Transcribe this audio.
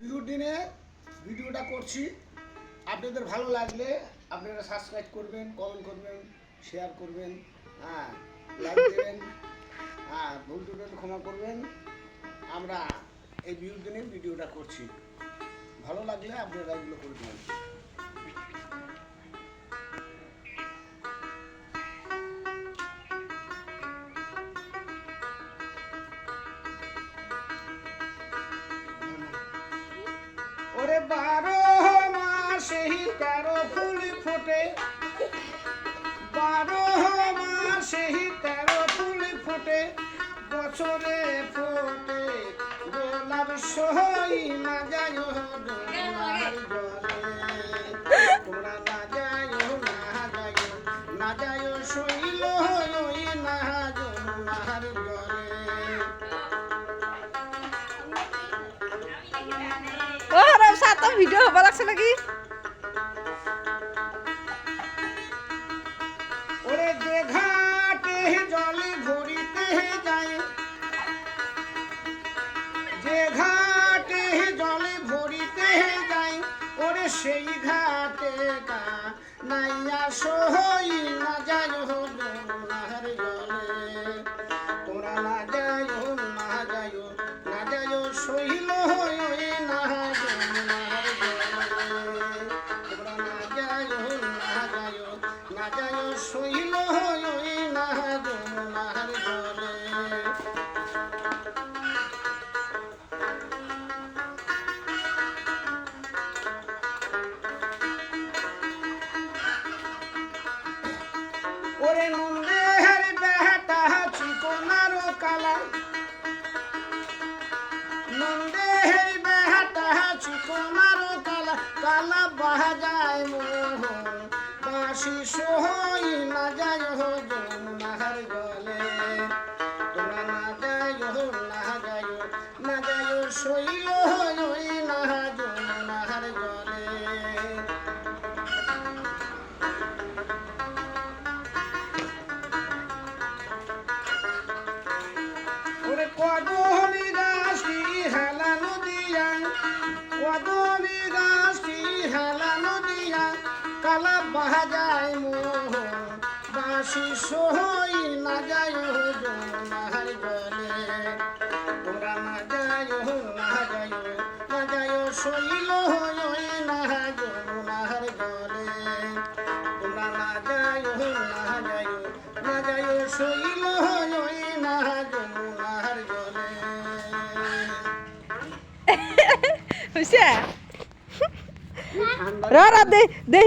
বিহুর দিনে ভিডিওটা করছি। আপনাদের ভালো লাগলে আপনারা সাবস্ক্রাইব করবেন কমেন্ট করবেন শেয়ার করবেন হ্যাঁ লাইক দেবেন হ্যাঁ ভুল টুটুল ক্ষমা করবেন। আমরা এই বিহুর দিনে ভিডিওটা করছি। ভালো লাগলে আপনারা এগুলো করে ওরে বারো মাসে তেরো ফুল ফোটে। বারো মাসে তেরো ফুল ফোটে। বছরে ফোটে, গোলাপ সই ডোনার তোমরা না যায় না যায় না যায় শৈল ভিডিও হবা লাগছে নাকি? ওরে যে ঘাটে জলে ভরিতে যায়, যে ঘাটে জলে ভরিতে যায়, ওরে সেই ঘাটে কা নাইয়া সই কালা নন্দের বেটা চিকনার কালা কালা বাজায় মোহন। বাঁশি সোহই না যায় হো নাহার গলে। তোমরা না যায় না যায় না যায় শৈল গাছটি হেলানো দিয়া মোহ বাঁশি সহই না যায় নাহার জলে। তোমরা না যায় না যায় না যায় শৈল হই না নাহার জলে। তোমরা না যায় যায় যায় র দে দে